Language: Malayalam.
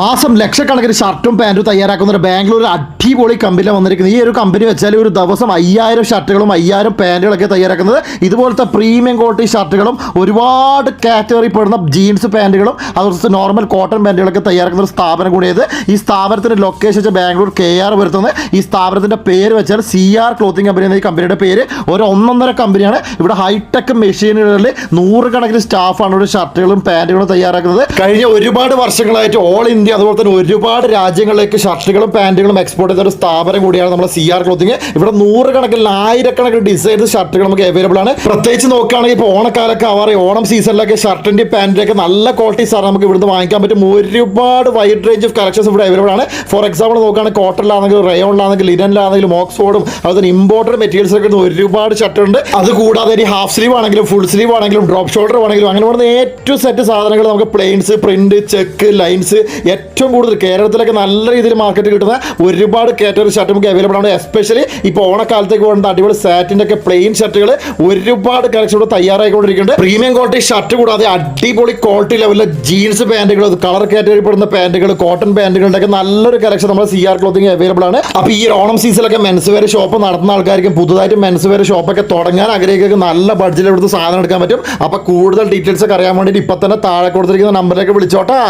മാസം ലക്ഷക്കണക്കിന് ഷർട്ടും പാന്റും തയ്യാറാക്കുന്ന ഒരു ബാംഗ്ലൂർ അടിപൊളി കമ്പനിയാണ് വന്നിരിക്കുന്നത്. ഈ ഒരു കമ്പനി വെച്ചാൽ ഒരു ദിവസം അയ്യായിരം ഷർട്ടുകളും അയ്യായിരം പാന്റുകളൊക്കെ തയ്യാറാക്കുന്നത്. ഇതുപോലത്തെ പ്രീമിയം ക്വാളിറ്റി ഷർട്ടുകളും ഒരുപാട് കാറ്റഗറി പെടുന്ന ജീൻസ് പാന്റുകളും അതുപോലെ നോർമൽ കോട്ടൺ പാന്റുകളൊക്കെ തയ്യാറാക്കുന്ന ഒരു സ്ഥാപനം കൂടിയത് ഈ സ്ഥാപനത്തിന്റെ ലൊക്കേഷൻ വെച്ചാൽ ബാംഗ്ലൂർ കെ ആർ വരുത്തുന്നത്. ഈ സ്ഥാപനത്തിന്റെ പേര് വെച്ചാൽ സി ആർ ക്ലോത്തിങ് കമ്പനി എന്ന ഈ കമ്പനിയുടെ പേര്. ഒരു ഒന്നൊന്നര കമ്പനിയാണ് ഇവിടെ ഹൈടെക് മെഷീനുകളിൽ നൂറുകണക്കിന് സ്റ്റാഫാണ് ഇവിടെ ഷർട്ടുകളും പാന്റുകളും തയ്യാറാക്കുന്നത്. കഴിഞ്ഞ ഒരുപാട് വർഷങ്ങളായിട്ട് ഓൾ ഇന്ത്യ അതുപോലെ തന്നെ ഒരുപാട് രാജ്യങ്ങളിലേക്ക് ഷർട്ടുകളും പാന്റുകളും എക്സ്പോർട്ട് ചെയ്ത ഒരു സ്ഥാപനം കൂടിയാണ് നമ്മുടെ സി ആർ ക്ലോത്തിങ് ഇവിടെ നൂറുകണക്കിന് ആയിരക്കണക്കിന് ഡിസൈൻസ് ഷർട്ടുകൾ നമുക്ക് അവൈലബിൾ ആണ്. പ്രത്യേകിച്ച് നോക്കുകയാണെങ്കിൽ ഇപ്പോൾ ഓണക്കാലൊക്കെ ആവാറ് ഓണം സീസണിലൊക്കെ ഷർട്ടിന്റെ പാന്റിന്റെയൊക്കെ നല്ല ക്വാളിറ്റി സാർ നമുക്ക് ഇവിടുന്ന് വാങ്ങിക്കാൻ പറ്റും. ഒരുപാട് വൈഡ് റേഞ്ച് ഓഫ് കളക്ഷൻസ് ഇവിടെ അവൈലബിൾ ആണ്. ഫോർ എക്സാമ്പിൾ നോക്കുകയാണെങ്കിൽ കോട്ടണിലാണെങ്കിലും റയോണിലാണെങ്കിലും ലിനനിലാണെങ്കിലും ഓക്സ്ഫോർഡും അതുപോലെ ഇമ്പോർട്ടഡ് മെറ്റീരിയൽസ് ഒക്കെ ഒരുപാട് ഷർട്ടുണ്ട്. അത് കൂടാതെ ഇനി ഹാഫ് സ്ലീവ് ആണെങ്കിലും ഫുൾ സ്ലീവ് ആണെങ്കിലും ഡ്രോപ്പ് ഷോൾഡർ ആണെങ്കിലും അങ്ങനെ പറയുന്ന ഏറ്റവും സെറ്റ് സാധനങ്ങൾ നമുക്ക് പ്ലെയിൻസ് പ്രിന്റ് ചെക്ക് ലൈൻസ് ഏറ്റവും കൂടുതൽ കേരളത്തിലൊക്കെ നല്ല രീതിയിൽ മാർക്കറ്റ് കിട്ടുന്ന ഒരുപാട് കാറ്റഗറി ഷർട്ട് നമുക്ക് അവൈലബിൾ ആണ്. എസ്പെഷ്യലി ഇപ്പോൾ ഓണക്കാലത്തേക്ക് വേണ്ട അടിപൊളി സാറ്റിന്റെ ഒക്കെ പ്ലെയിൻ ഷർട്ടുകൾ ഒരുപാട് കളക്ഷൻ ഇവിടെ തയ്യാറായിക്കൊണ്ടിരിക്കുന്നുണ്ട്. പ്രീമിയം ക്വാളിറ്റി ഷർട്ട് കൂടാതെ അടിപൊളി ക്വാളിറ്റി ലെവലിലെ ജീൻസ് പാന്റുകൾ കളർ കാറ്റഗറി പെടുന്ന പാന്റുകൾ കോട്ടൺ പാന്റുകളുടെ ഒക്കെ നല്ലൊരു കളക്ഷൻ നമ്മുടെ സി ആർ ക്ലോത്തിങ് അവൈലബിൾ ആണ്. അപ്പോൾ ഈ ഓണം സീസണിലൊക്കെ മെൻസ് വെയർ ഷോപ്പ് നടത്തുന്ന ആൾക്കാർക്കും പുതുതായിട്ട് മെൻസ് വെയർ ഷോപ്പൊക്കെ തുടങ്ങാൻ ആഗ്രഹിക്കുന്ന നല്ല ബഡ്ജറ്റിൽ ഇവിടുത്തെ സാധനം എടുക്കാൻ പറ്റും. അപ്പോൾ കൂടുതൽ ഡീറ്റെയിൽസ് ഒക്കെ അറിയാൻ വേണ്ടിയിട്ട് ഇപ്പം തന്നെ താഴെ കൊടുത്തിരിക്കുന്ന നമ്പറിലേക്ക് വിളിച്ചോട്ടാ.